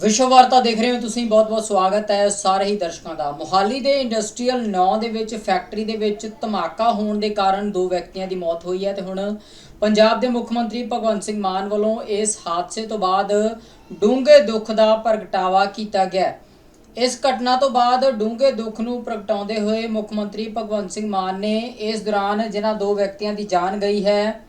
ਵਿਸ਼ਵ ਵਾਰਤਾ ਦੇਖ ਰਹੇ ਹੋ ਤੁਸੀਂ, ਬਹੁਤ-ਬਹੁਤ ਸਵਾਗਤ ਹੈ ਸਾਰੇ ਹੀ ਦਰਸ਼ਕਾਂ ਦਾ। ਮੁਹਾਲੀ ਦੇ ਇੰਡਸਟਰੀਅਲ 9 ਦੇ ਵਿੱਚ, ਫੈਕਟਰੀ ਦੇ ਵਿੱਚ ਧਮਾਕਾ ਹੋਣ ਦੇ ਕਾਰਨ ਦੋ ਵਿਅਕਤੀਆਂ ਦੀ ਮੌਤ ਹੋਈ ਹੈ ਤੇ ਹੁਣ ਪੰਜਾਬ ਦੇ ਮੁੱਖ ਮੰਤਰੀ ਭਗਵੰਤ ਸਿੰਘ ਮਾਨ ਵੱਲੋਂ ਇਸ ਹਾਦਸੇ ਤੋਂ ਬਾਅਦ ਡੂੰਘੇ ਦੁੱਖ ਦਾ ਪ੍ਰਗਟਾਵਾ ਕੀਤਾ ਗਿਆ ਇਸ ਘਟਨਾ ਤੋਂ ਬਾਅਦ ਡੂੰਘੇ ਦੁੱਖ ਨੂੰ ਪ੍ਰਗਟਾਉਂਦੇ ਹੋਏ ਮੁੱਖ ਮੰਤਰੀ ਭਗਵੰਤ ਸਿੰਘ ਮਾਨ ਨੇ ਇਸ ਦੌਰਾਨ ਜਿਨ੍ਹਾਂ ਦੋ ਵਿਅਕਤੀਆਂ ਦੀ ਜਾਨ ਗਈ ਹੈ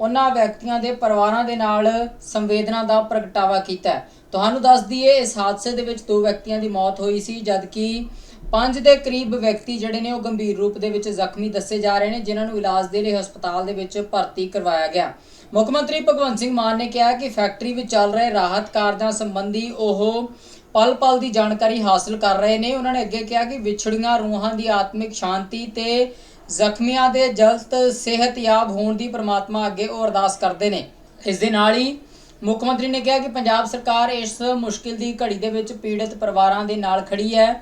ਉਹਨਾਂ ਵਿਅਕਤੀਆਂ ਦੇ ਪਰਿਵਾਰਾਂ ਦੇ ਨਾਲ ਸੰਵੇਦਨਾ ਦਾ ਪ੍ਰਗਟਾਵਾ ਕੀਤਾ ਤੁਹਾਨੂੰ ਦੱਸ ਦਈਏ, ਇਸ ਹਾਦਸੇ ਦੇ ਵਿੱਚ ਦੋ ਵਿਅਕਤੀਆਂ ਦੀ ਮੌਤ ਹੋਈ ਸੀ, ਜਦਕਿ ਪੰਜ ਦੇ ਕਰੀਬ ਵਿਅਕਤੀ ਜਿਹੜੇ ਨੇ ਉਹ ਗੰਭੀਰ ਰੂਪ ਦੇ ਵਿੱਚ ਜ਼ਖਮੀ ਦੱਸੇ ਜਾ ਰਹੇ ਨੇ, ਜਿਨ੍ਹਾਂ ਨੂੰ ਇਲਾਜ ਦੇ ਲਈ ਹਸਪਤਾਲ ਦੇ ਵਿੱਚ ਭਰਤੀ ਕਰਵਾਇਆ ਗਿਆ। ਮੁੱਖ ਮੰਤਰੀ ਭਗਵੰਤ ਸਿੰਘ ਮਾਨ ਨੇ ਕਿਹਾ ਕਿ ਫੈਕਟਰੀ ਵਿੱਚ ਚੱਲ ਰਹੇ ਰਾਹਤ ਕਾਰਜਾਂ ਸੰਬੰਧੀ ਉਹ ਪਲ ਪਲ ਦੀ ਜਾਣਕਾਰੀ ਹਾਸਲ ਕਰ ਰਹੇ ਨੇ। ਉਹਨਾਂ ਨੇ ਅੱਗੇ ਕਿਹਾ ਕਿ ਵਿਛੜੀਆਂ ਰੂਹਾਂ ਦੀ ਆਤਮਿਕ ਸ਼ਾਂਤੀ ਤੇ ਜ਼ਖਮੀਆਂ ਦੇ ਜਲਦ ਸਿਹਤਯਾਬ ਹੋਣ ਦੀ ਪ੍ਰਮਾਤਮਾ ਅੱਗੇ ਉਹ ਅਰਦਾਸ ਕਰਦੇ ਨੇ। ਇਸ ਦੇ ਨਾਲ ਹੀ ਮੁੱਖ ਮੰਤਰੀ ਨੇ ਕਿਹਾ ਕਿ ਪੰਜਾਬ ਸਰਕਾਰ ਇਸ ਮੁਸ਼ਕਿਲ ਦੀ ਘੜੀ ਦੇ ਵਿੱਚ ਪੀੜਤ ਪਰਿਵਾਰਾਂ ਦੇ ਨਾਲ ਖੜੀ ਹੈ।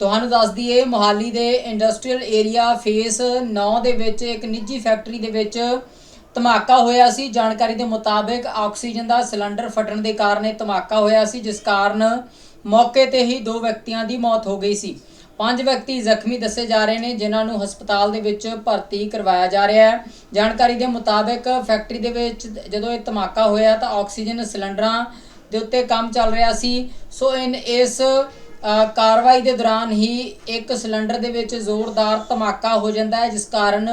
ਤੁਹਾਨੂੰ ਦੱਸ ਦਈਏ, ਮੋਹਾਲੀ ਦੇ ਇੰਡਸਟਰੀਅਲ ਏਰੀਆ ਫੇਸ 9 ਦੇ ਵਿੱਚ ਇੱਕ ਨਿੱਜੀ ਫੈਕਟਰੀ ਦੇ ਵਿੱਚ ਧਮਾਕਾ ਹੋਇਆ ਸੀ। ਜਾਣਕਾਰੀ ਦੇ ਮੁਤਾਬਕ ਆਕਸੀਜਨ ਦਾ ਸਿਲੰਡਰ ਫਟਣ ਦੇ ਕਾਰਨ ਇਹ ਧਮਾਕਾ ਹੋਇਆ ਸੀ, ਜਿਸ ਕਾਰਨ ਮੌਕੇ ਤੇ ਹੀ ਦੋ ਵਿਅਕਤੀਆਂ ਦੀ ਮੌਤ ਹੋ ਗਈ ਸੀ। ਪੰਜ ਵਿਅਕਤੀ ਜ਼ਖਮੀ ਦੱਸੇ ਜਾ ਰਹੇ ਨੇ, ਜਿਨ੍ਹਾਂ ਨੂੰ ਹਸਪਤਾਲ ਦੇ ਵਿੱਚ ਭਰਤੀ ਕਰਵਾਇਆ ਜਾ ਰਿਹਾ ਹੈ। ਜਾਣਕਾਰੀ ਦੇ ਮੁਤਾਬਕ ਫੈਕਟਰੀ ਦੇ ਵਿੱਚ ਜਦੋਂ ਇਹ ਧਮਾਕਾ ਹੋਇਆ ਤਾਂ ਆਕਸੀਜਨ ਸਿਲੰਡਰਾਂ ਦੇ ਉੱਤੇ ਕੰਮ ਚੱਲ ਰਿਹਾ ਸੀ। ਸੋ ਇਨ ਇਸ ਕਾਰਵਾਈ ਦੇ ਦੌਰਾਨ ਹੀ ਇੱਕ ਸਿਲੰਡਰ ਦੇ ਵਿੱਚ ਜ਼ੋਰਦਾਰ ਧਮਾਕਾ ਹੋ ਜਾਂਦਾ ਹੈ, ਜਿਸ ਕਾਰਨ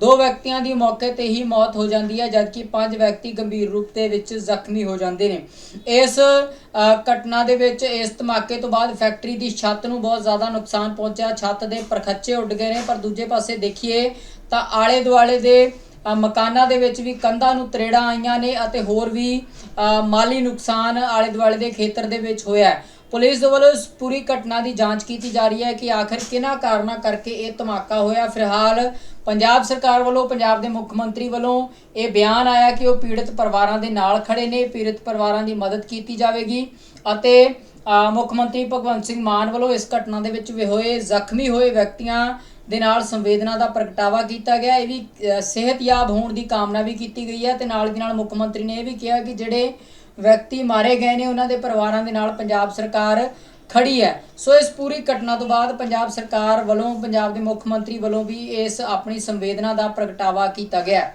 ਦੋ ਵਿਅਕਤੀਆਂ ਦੀ ਮੌਕੇ ਤੇ ਹੀ ਮੌਤ ਹੋ ਜਾਂਦੀ ਹੈ, ਜਦਕਿ ਪੰਜ ਵਿਅਕਤੀ ਗੰਭੀਰ ਰੂਪ ਦੇ ਵਿੱਚ ਜ਼ਖਮੀ ਹੋ ਜਾਂਦੇ ਨੇ। ਇਸ ਘਟਨਾ ਦੇ ਵਿੱਚ ਇਸ ਧਮਾਕੇ ਤੋਂ ਬਾਅਦ ਫੈਕਟਰੀ ਦੀ ਛੱਤ ਨੂੰ ਬਹੁਤ ਜ਼ਿਆਦਾ ਨੁਕਸਾਨ ਪਹੁੰਚਿਆ। ਛੱਤ ਦੇ ਪਰਖੱਚੇ ਉੱਡ ਗਏ ਨੇ, ਪਰ ਦੂਜੇ ਪਾਸੇ ਦੇਖੀਏ ਤਾਂ ਆਲੇ ਦੁਆਲੇ ਦੇ ਮਕਾਨਾਂ ਦੇ ਵਿੱਚ ਵੀ ਕੰਧਾਂ ਨੂੰ ਤਰੇੜਾਂ ਆਈਆਂ ਨੇ ਅਤੇ ਹੋਰ ਵੀ ਮਾਲੀ ਨੁਕਸਾਨ ਆਲੇ ਦੁਆਲੇ ਦੇ ਖੇਤਰ ਦੇ ਵਿੱਚ ਹੋਇਆ ਹੈ। ਪੁਲਿਸ ਦੇ ਵੱਲੋਂ ਇਸ ਪੂਰੀ ਘਟਨਾ ਦੀ ਜਾਂਚ ਕੀਤੀ ਜਾ ਰਹੀ ਹੈ ਕਿ ਆਖਰ ਕਿਹਨਾਂ ਕਾਰਨਾਂ ਕਰਕੇ ਇਹ ਧਮਾਕਾ ਹੋਇਆ। ਫਿਲਹਾਲ ਪੰਜਾਬ ਸਰਕਾਰ ਵੱਲੋਂ, ਪੰਜਾਬ ਦੇ ਮੁੱਖ ਮੰਤਰੀ ਵੱਲੋਂ ਇਹ ਬਿਆਨ ਆਇਆ ਕਿ ਉਹ ਪੀੜਤ ਪਰਿਵਾਰਾਂ ਦੇ ਨਾਲ ਖੜੇ ਨੇ। ਪੀੜਤ ਪਰਿਵਾਰਾਂ ਦੀ ਮਦਦ ਕੀਤੀ ਜਾਵੇਗੀ ਅਤੇ ਮੁੱਖ ਮੰਤਰੀ ਭਗਵੰਤ ਸਿੰਘ ਮਾਨ ਵੱਲੋਂ ਇਸ ਘਟਨਾ ਦੇ ਵਿੱਚ ਹੋਏ ਜ਼ਖਮੀ ਹੋਏ ਵਿਅਕਤੀਆਂ ਦੇ ਨਾਲ ਸੰਵੇਦਨਾ ਦਾ ਪ੍ਰਗਟਾਵਾ ਕੀਤਾ ਗਿਆ। ਇਹ ਵੀ ਸਿਹਤਯਾਬ ਹੋਣ ਦੀ ਕਾਮਨਾ ਵੀ ਕੀਤੀ ਗਈ ਹੈ ਤੇ ਨਾਲ ਦੀ ਨਾਲ ਮੁੱਖ ਮੰਤਰੀ ਨੇ ਇਹ ਵੀ ਕਿਹਾ ਕਿ ਜਿਹੜੇ ਵਿਅਕਤੀ ਮਾਰੇ ਗਏ ਨੇ, ਉਹਨਾਂ ਦੇ ਪਰਿਵਾਰਾਂ ਦੇ ਨਾਲ ਪੰਜਾਬ ਸਰਕਾਰ ਖੜੀ ਹੈ। ਸੋ ਇਸ ਪੂਰੀ ਘਟਨਾ ਤੋਂ ਬਾਅਦ ਪੰਜਾਬ ਸਰਕਾਰ ਵੱਲੋਂ, ਪੰਜਾਬ ਦੇ ਮੁੱਖ ਮੰਤਰੀ ਵੱਲੋਂ ਵੀ ਇਸ ਆਪਣੀ ਸੰਵੇਦਨਾ ਦਾ ਪ੍ਰਗਟਾਵਾ ਕੀਤਾ ਗਿਆ।